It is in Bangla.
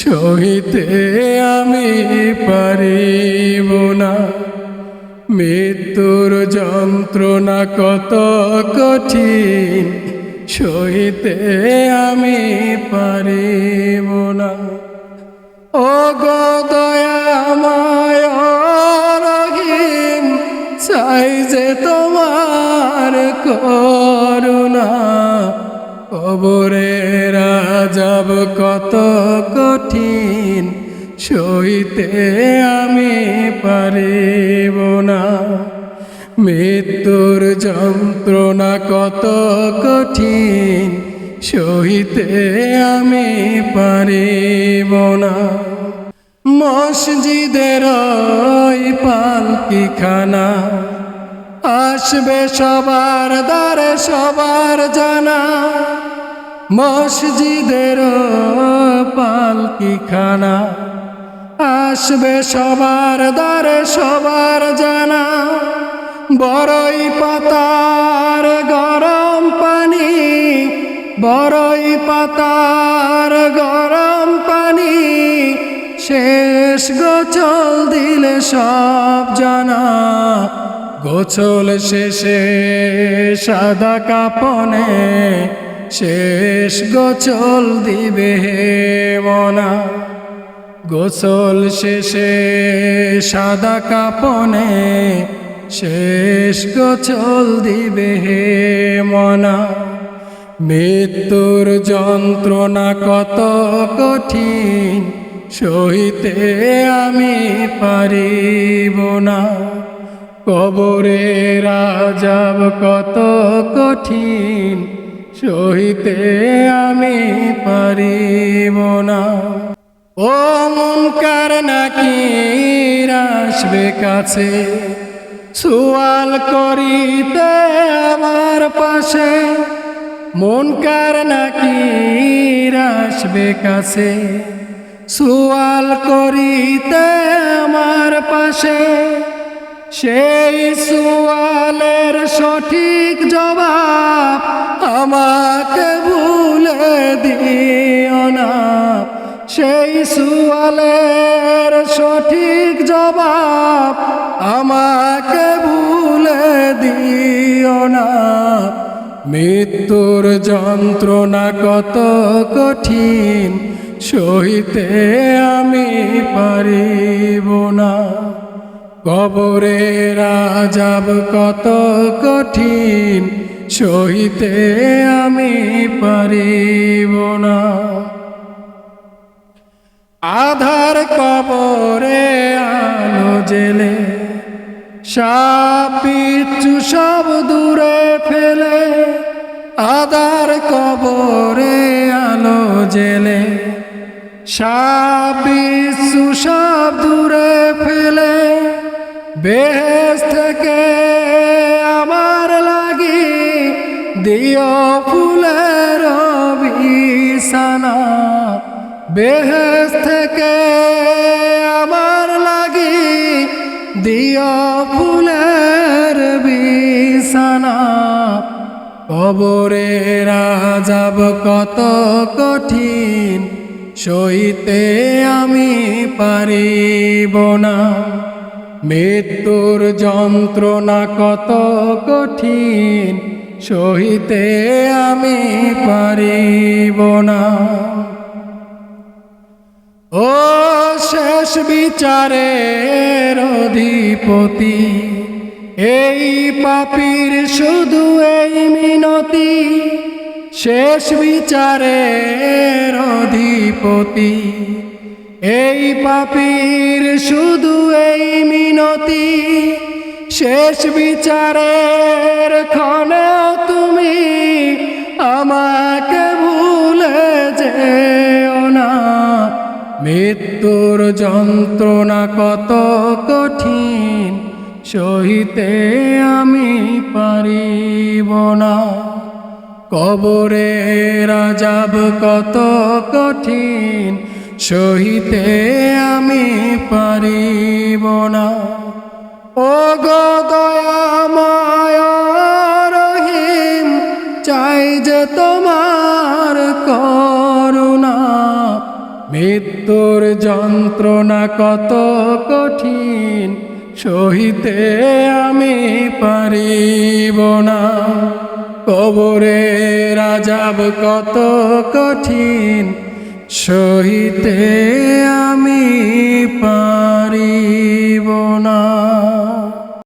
সহিতে আমি পারিব না। মৃত্যুর যন্ত্রণা কত কঠিন, সহিতে আমি পারিব না। ও গো দয়াময় রহিম, চাই যে তোমার করুণা। কবরে রাজাব কত কঠিন, সইতে আমি পারিব না। মৃত্যুর যন্ত্রণা কত কঠিন সহিতে আমি পারিব না। মসজিদের ওই পালকি খানা আসবে সবার দ্বারে সবার জানা। মসজিদের পালকি খানা আসবে সবার দ্বারে সবার জানা। বড়ই পাতার গরম পানি, বড়ই পাতার গরম পানি। শেষ গোচল দিলে সব জানা। গোছল শেষে সাদা কাপনে শেষ গোছল দিবে মনা। গোসল শেষে সাদা কাপনে শেষ গোছল দিবে হে মনা। মৃত্যুর যন্ত্রণা কত কঠিন, সহিতে আমি পারিব না। কবরে রাজাব কত কঠিন সহিতে আমি পারিব না। ও মুনকার নাকি আসবে কাছে? সুয়াল করিতে আমার পাশে। মনকার নাকি আসবে কাছে? সুয়াল করিতে আমার পাশে। সেই সুয়ালের সঠিক জবাব আমাকে ভুলে দিও না। সেই সুয়ালের সঠিক জবাব আমাকে ভুলে দিও না। মৃত্যুর যন্ত্রণা কত কঠিন, সহিতে আমি পারিব না। কবরে রাজাব কত কঠিন, সহিতে আমি পারিব না। আধার কবরে আলো জেলে সাপিচু সব দূরে ফেলে। আধার কবরে আলো জেলে সাপিচু সব দূরে ফেলে বেহেস থেকে আমার লাগি দিও ফুলের বিছানা বেহেস থেকে আমার লাগি দিও ফুলের বিছানা কবরে রাজাব কত কঠিন, সইতে আমি পারিব না। মৃত্যুর যন্ত্রণা কত কঠিন, সহিতে আমি পারিব না। ও শেষ বিচারের অধিপতি, এই পাপির শুধু এই মিনতি, শেষ বিচারের অধিপতি। এই পাপির শুধু এই মিনতি, শেষ বিচারের ক্ষণেও তুমি আমাকে ভুলে যেও না। মৃত্যুর যন্ত্রণা কত কঠিন, সহিতে আমি পারিব না। কবরে রাজাব কত কঠিন সহিতে আমি পারিব না। ও গো রহিম, চাই যে তোমার করুণা। মৃত্যুর যন্ত্রণা কত কঠিন, সহিতে আমি পারিব না। কবরে রাজাব কত কঠিন সহিতে আমি পারিব না।